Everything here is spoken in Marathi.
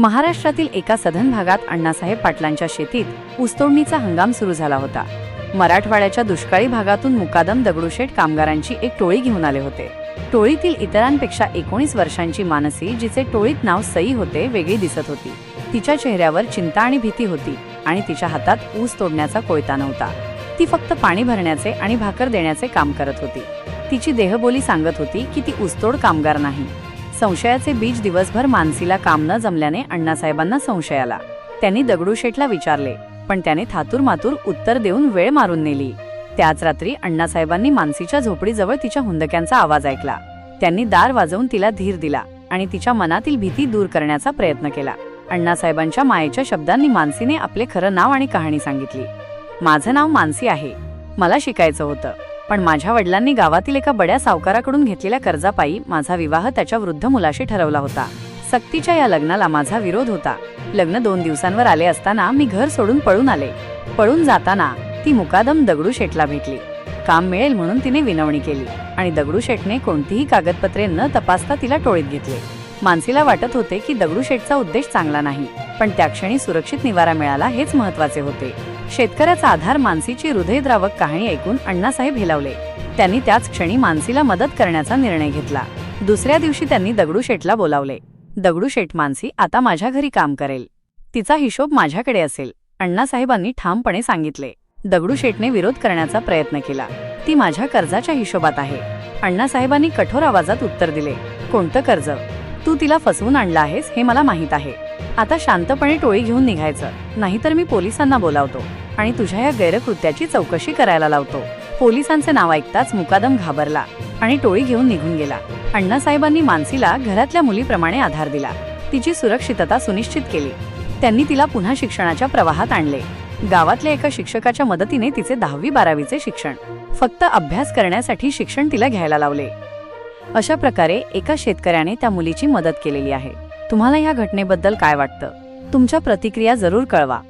महाराष्ट्रातील एका सधन भागात अण्णासाहेब पाटलांच्या शेतीत ऊसतोडणीचा हंगाम सुरू झाला होता. मराठवाड्याच्या दुष्काळी भागातून मुकादम दगडूशेठ कामगारांची एक टोळी घेऊन आले होते. टोळीतील इतरांपेक्षा एकोणीस वर्षांची मानसी जिचे टोळीत नाव सई होते वेगळी दिसत होती. तिच्या चेहऱ्यावर चिंता आणि भीती होती आणि तिच्या हातात ऊस तोडण्याचा कोयता नव्हता. ती फक्त पाणी भरण्याचे आणि भाकर देण्याचे काम करत होती. तिची देहबोली सांगत होती की ती ऊसतोड कामगार नाही. संशयाचे बीज दिवसभर मानसीला काम न जमल्याने अण्णासाहेबांना संशय आला. त्यांनी दगडूशेठला विचारले पण त्याने थातूर मातूर उत्तर देऊन वेळ मारून नेली. त्याच रात्री अण्णासाहेबांनी मानसीच्या झोपडीजवळ तिच्या हुंदक्यांचा आवाज ऐकला. त्यांनी दार वाजवून तिला धीर दिला आणि तिच्या मनातील भीती दूर करण्याचा प्रयत्न केला. अण्णासाहेबांच्या मायेच्या शब्दांनी मानसीने आपले खरं नाव आणि कहाणी सांगितली. माझं नाव मानसी आहे. मला शिकायचं होतं. पण माझ्या वडिलांनी गावातील एका बड्या सावकाराकडून घेतलेल्या कर्जापायी माझा विवाह त्याच्या वृद्ध मुलाशी ठरवला होता. सक्तीच्या या लग्नाला माझा विरोध होता. लग्न दोन दिवसांवर आले असताना मी घर सोडून पळून आले. पळून जाताना ती मुकादम दगडूशेठला भेटली. काम मिळेल म्हणून तिने विनवणी केली आणि दगडूशेठने कोणतीही कागदपत्रे न तपासता तिला टोळीत घेतले. मानसीला वाटत होते की दगडूशेठचा उद्देश चांगला नाही पण त्या क्षणी सुरक्षित निवारा मिळाला हेच महत्त्वाचे होते. शेतकऱ्याचा आधार मानसीची हृदयद्रावक कहाणी ऐकून अण्णासाहेब हिलावले. त्यांनी त्याच क्षणी मानसीला मदत करण्याचा निर्णय घेतला. दुसऱ्या दिवशी त्यांनी दगडूशेठला बोलावले. दगडूशेठ मानसी आता माझ्या घरी काम करेल. तिचा हिशोब माझ्याकडे असेल अण्णासाहेबांनी ठामपणे सांगितले. दगडूशेठने विरोध करण्याचा प्रयत्न केला. ती माझ्या कर्जाच्या हिशोबात आहे. अण्णासाहेबांनी कठोर आवाजात उत्तर दिले. कोणतं कर्ज? तू तिला फसवून आणलं आहेस हे मला माहीत आहे. आता शांतपणे टोळी घेऊन निघायचं. नाहीतर मी पोलिसांना बोलावतो आणि तुझ्या या गैरकृत्याची चौकशी करायला लावतो. पोलिसांचे नाव ऐकताच मुकादम घाबरला आणि टोळी घेऊन निघून गेला. अण्णासाहेबांनी मानसीला घरातल्या मुलीप्रमाणे आधार दिला. तिची सुरक्षितता सुनिश्चित केली. त्यांनी तिला पुन्हा शिक्षणाच्या प्रवाहात आणले. गावातल्या एका शिक्षकाच्या मदतीने तिचे दहावी बारावीचे शिक्षण. फक्त अभ्यास करण्यासाठी शिक्षण तिला घ्यायला लावले. अशा प्रकारे एका शेतकऱ्याने त्या मुलीची मदत केलेली आहे. तुम्हाला या घटनेबद्दल काय वाटतं? तुमच्या प्रतिक्रिया जरूर कळवा.